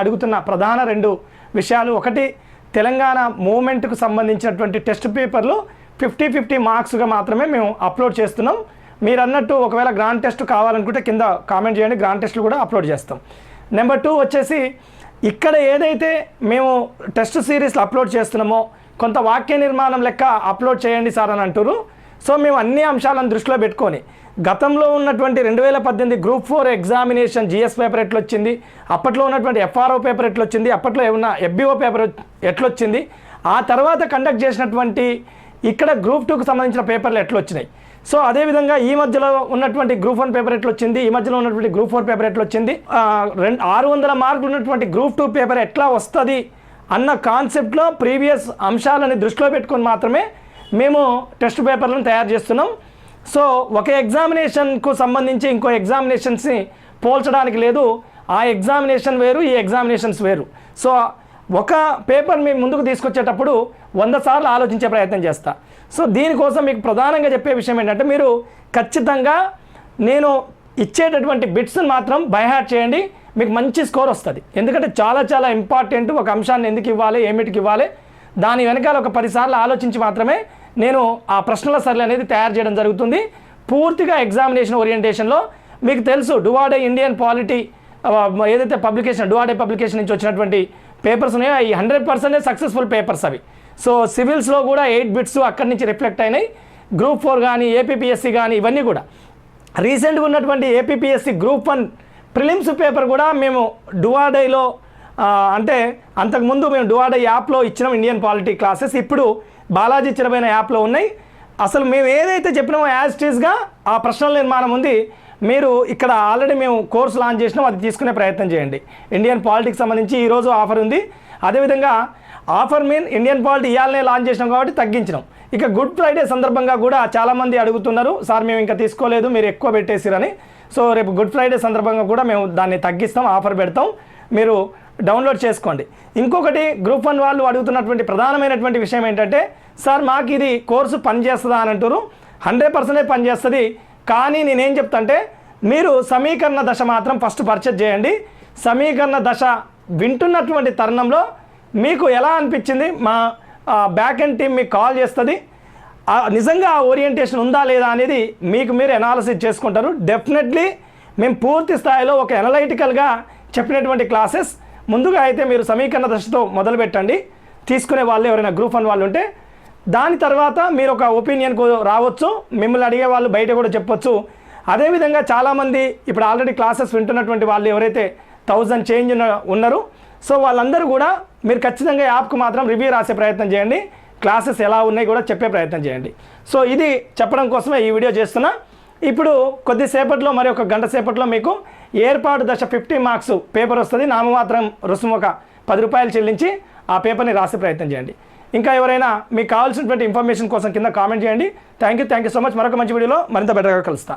అడుగుతున్న ప్రధాన రెండు విషయాలు ఒకటి తెలంగాణ మూమెంట్కు సంబంధించినటువంటి టెస్ట్ పేపర్లు ఫిఫ్టీ ఫిఫ్టీ మార్క్స్గా మాత్రమే మేము అప్లోడ్ చేస్తున్నాం. మీరు అన్నట్టు ఒకవేళ గ్రాండ్ టెస్ట్ కావాలనుకుంటే కింద కామెంట్ చేయండి గ్రాండ్ టెస్ట్లు కూడా అప్లోడ్ చేస్తాం. నెంబర్ టూ వచ్చేసి ఇక్కడ ఏదైతే మేము టెస్ట్ సిరీస్లు అప్లోడ్ చేస్తున్నామో కొంత వాక్య నిర్మాణం లెక్క అప్లోడ్ చేయండి సార్ అని అంటారు సో మేము అన్ని అంశాలను దృష్టిలో పెట్టుకొని గతంలో ఉన్నటువంటి రెండు వేల పద్దెనిమిది group four examination GS paper ఎట్లొచ్చింది అప్పట్లో ఉన్నటువంటి ఎఫ్ఆర్ఓ పేపర్ ఎట్లొచ్చింది అప్పట్లో ఏమన్నా ఎఫ్బిఓ పేపర్ ఎట్లొచ్చింది ఆ తర్వాత కండక్ట్ చేసినటువంటి ఇక్కడ గ్రూప్ టూకు సంబంధించిన పేపర్లు ఎట్లొచ్చినాయి. సో అదేవిధంగా ఈ మధ్యలో ఉన్నటువంటి గ్రూప్ వన్ పేపర్ ఎట్లా వచ్చింది ఈ మధ్యలో ఉన్నటువంటి గ్రూప్ ఫోర్ పేపర్ ఎట్లా వచ్చింది రెండు ఆరు వందల మార్కులు ఉన్నటువంటి గ్రూప్ టూ పేపర్ ఎట్లా వస్తుంది అన్న కాన్సెప్ట్లో ప్రీవియస్ అంశాలని దృష్టిలో పెట్టుకొని మాత్రమే మేము టెస్ట్ పేపర్లను తయారు చేస్తున్నాం. సో ఒక ఎగ్జామినేషన్కు సంబంధించి ఇంకో ఎగ్జామినేషన్స్ని పోల్చడానికి లేదు. ఆ ఎగ్జామినేషన్ వేరు ఈ ఎగ్జామినేషన్స్ వేరు. సో ఒక పేపర్ మీ ముందుకు తీసుకొచ్చేటప్పుడు వంద సార్లు ఆలోచించే ప్రయత్నం చేస్తా. సో దీనికోసం మీకు ప్రధానంగా చెప్పే విషయం ఏంటంటే మీరు ఖచ్చితంగా నేను ఇచ్చేటటువంటి బిట్స్ని మాత్రం బైహార్ట్ చేయండి. మీకు మంచి స్కోర్ వస్తుంది. ఎందుకంటే చాలా చాలా ఇంపార్టెంట్ ఒక అంశాన్ని ఎందుకు ఇవ్వాలి ఏమిటికి ఇవ్వాలి దాని వెనకాల ఒక పదిసార్లు ఆలోచించి మాత్రమే నేను ఆ ప్రశ్నల సరళి అనేది తయారు చేయడం జరుగుతుంది. పూర్తిగా ఎగ్జామినేషన్ ఓరియంటేషన్లో మీకు తెలుసు డువాడే ఇండియన్ పాలిటీ ఏదైతే పబ్లికేషన్ డువాడే పబ్లికేషన్ నుంచి వచ్చినటువంటి పేపర్స్ ఉన్నాయో ఈ హండ్రెడ్ పర్సెంటే సక్సెస్ఫుల్ పేపర్స్ అవి. సో సివిల్స్లో కూడా ఎయిట్ బిట్స్ అక్కడి నుంచి రిఫ్లెక్ట్ అయినాయి. గ్రూప్ ఫోర్ కానీ ఏపీపీఎస్సీ కానీ ఇవన్నీ కూడా. రీసెంట్గా ఉన్నటువంటి APPSC group one prelims paper కూడా మేము డువాడైలో అంటే అంతకుముందు మేము డువాడై యాప్లో ఇచ్చినాం ఇండియన్ పాలిటీ క్లాసెస్ ఇప్పుడు బాలాజీ చిరమైన యాప్లో ఉన్నాయి. అసలు మేము ఏదైతే చెప్పినామో యాజ్ టీజ్గా ఆ ప్రశ్నల నిర్మాణం ఉంది. మీరు ఇక్కడ ఆల్రెడీ మేము కోర్స్ లాంచ్ చేసినాం అది తీసుకునే ప్రయత్నం చేయండి. ఇండియన్ పాలిటిక్స్ సంబంధించి ఈరోజు ఆఫర్ ఉంది. అదేవిధంగా ఆఫర్ మీన్ ఇండియన్ పాలిటీ ఇవాళనే లాంచ్ చేసినాం కాబట్టి తగ్గించినాం. ఇక గుడ్ ఫ్రైడే సందర్భంగా కూడా చాలామంది అడుగుతున్నారు. సార్ మేము ఇంకా తీసుకోలేదు మీరు ఎక్కువ పెట్టేసిరని. సో రేపు గుడ్ ఫ్రైడే సందర్భంగా కూడా మేము దాన్ని తగ్గిస్తాం ఆఫర్ పెడతాం. మీరు డౌన్లోడ్ చేసుకోండి. ఇంకొకటి గ్రూప్ వన్ వాళ్ళు అడుగుతున్నటువంటి ప్రధానమైనటువంటి విషయం ఏంటంటే సార్ మాకు ఇది కోర్సు పనిచేస్తుందా అని అంటారు హండ్రెడ్ పర్సెంటే పనిచేస్తుంది. కానీ నేనేం చెప్తాంటే మీరు సమీకరణ దశ మాత్రం ఫస్ట్ పర్చేజ్ చేయండి. సమీకరణ దశ వింటున్నటువంటి తరుణంలో మీకు ఎలా అనిపించింది? మా బ్యాక్ అండ్ టీం మీకు కాల్ చేస్తుంది. నిజంగా ఆ ఓరియంటేషన్ ఉందా లేదా అనేది మీకు మీరు ఎనాలిసిస్ చేసుకుంటారు. డెఫినెట్లీ మేము పూర్తి స్థాయిలో ఒక ఎనలైటికల్గా చెప్పినటువంటి క్లాసెస్ ముందుగా అయితే మీరు సమీకరణ దశతో మొదలు పెట్టండి. తీసుకునే వాళ్ళు ఎవరైనా గ్రూప్ వన్ వాళ్ళు ఉంటే దాని తర్వాత మీరు ఒక ఒపీనియన్కు రావచ్చు మిమ్మల్ని అడిగే వాళ్ళు బయట కూడా చెప్పొచ్చు. అదేవిధంగా చాలామంది ఇప్పుడు ఆల్రెడీ క్లాసెస్ వింటున్నటువంటి వాళ్ళు ఎవరైతే థౌజండ్ చేంజ్ ఉన్న ఉన్నారు సో వాళ్ళందరూ కూడా మీరు ఖచ్చితంగా యాప్కు మాత్రం రివ్యూ రాసే ప్రయత్నం చేయండి. క్లాసెస్ ఎలా ఉన్నాయి కూడా చెప్పే ప్రయత్నం చేయండి. సో ఇది చెప్పడం కోసమే ఈ వీడియో చేస్తున్నా. ఇప్పుడు కొద్దిసేపట్లో మరి ఒక గంట సేపట్లో మీకు ఏర్పాటు దశ ఫిఫ్టీ మార్క్స్ పేపర్ వస్తుంది. నామమాత్రం రుసుము ఒక పది రూపాయలు చెల్లించి ఆ పేపర్ని రాసే ప్రయత్నం చేయండి. ఇంకా ఎవరైనా మీకు కావాల్సినటువంటి ఇన్ఫర్మేషన్ కోసం కింద కామెంట్ చేయండి. Thank you thank you so much. మరొక మంచి వీడియోలో మరింత బెటర్గా కలుస్తా.